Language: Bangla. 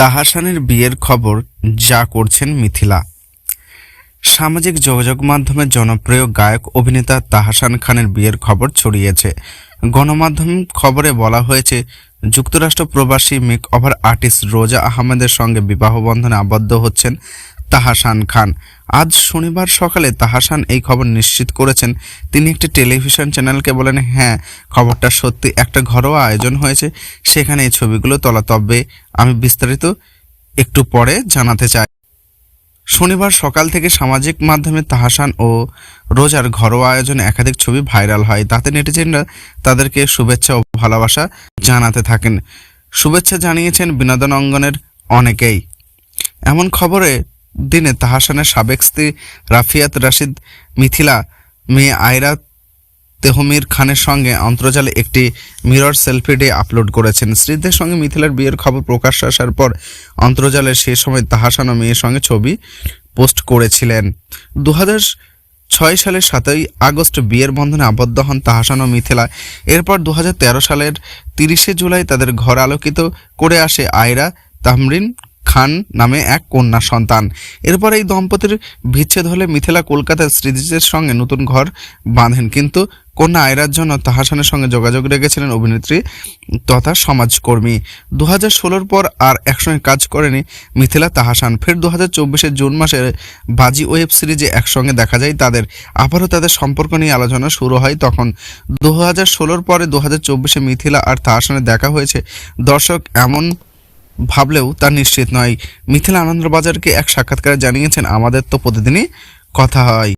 তাহাসানের বিয়ের খবর যা করছেন মিথিলা। সামাজিক যোগাযোগ মাধ্যমে জনপ্রিয় গায়ক, অভিনেতা তাহাসান খানের বিয়ের খবর ছড়িয়েছে। গণমাধ্যম খবরে বলা হয়েছে, যুক্তরাষ্ট্র প্রবাসী মেক ওভার আর্টিস্ট রোজা আহমেদের সঙ্গে বিবাহ বন্ধনে আবদ্ধ হচ্ছেন তাহাসান খান। আজ শনিবার সকালে তাহাসান এই খবর নিশ্চিত করেছেন। তিনি একটি টেলিভিশন চ্যানেলকে বলেন হ্যাঁ খবরটা সত্যি একটা ঘরোয়া আয়োজন হয়েছে। সেখানে এই ছবিগুলো তোলা, তবে আমি বিস্তারিত একটু পরে জানাতে চাই। শনিবার সকাল থেকে সামাজিক মাধ্যমে তাহাসান ও রোজার ঘরোয়া আয়োজনে একাধিক ছবি ভাইরাল হয়। তাতে নেটিজেনরা তাদেরকে শুভেচ্ছা ও ভালোবাসা জানাতে থাকেন। শুভেচ্ছা জানিয়েছেন বিনোদন অঙ্গনের অনেকেই। এমন খবরে দিনে তাহাসানের সাবেক স্ত্রী রাফিয়াত রাশিদ মিথিলা, মেয়ে আয়রা তেহমির খানের সঙ্গে অন্তর্জালে একটি মিরর সেলফি ডে আপলোড করেছেন। স্ত্রীদের সঙ্গে মিথিলার বিয়ের খবর প্রকাশ আসার পর অন্তর্জালে সে সময় তাহাসান ও মেয়ের সঙ্গে ছবি পোস্ট করেছিলেন। দু ছয় সালের সাতই আগস্ট বিয়ের বন্ধনে আবদ্ধ হন তাহাসান ও মিথিলা। এরপর দু হাজার তেরো সালের তিরিশে জুলাই তাদের ঘর আলোকিত করে আসে আয়রা তাহমরিন খান নামে এক কন্যা সন্তান। এরপর এই দম্পতির বিচ্ছেদ হলে মিথিলা কলকাতার স্মৃতিজের সঙ্গে নতুন ঘর বাঁধেন। কিন্তু কন্যা আয়রার জন্য তাহাসানের সঙ্গে যোগাযোগ রেখেছিলেন অভিনেত্রী তথা সমাজকর্মী। দু হাজার ষোলোর পর আর একসঙ্গে কাজ করেনি মিথিলা তাহাসান। ফের দু হাজার চব্বিশের জুন মাসে বাজি ওয়েব সিরিজে একসঙ্গে দেখা যায় তাদের। আবারও তাদের সম্পর্ক নিয়ে আলোচনা শুরু হয় তখন। দু হাজার ষোলোর পরে দু হাজার চব্বিশে মিথিলা আর তাহাসানের দেখা হয়েছে। দর্শক, এমন ভাবলেও তা নিশ্চিত নয়। মিথিলা আনন্দবাজারকে এক সাক্ষাৎকারে জানিয়েছেন আমাদের তো প্রতিদিনই কথা হয়।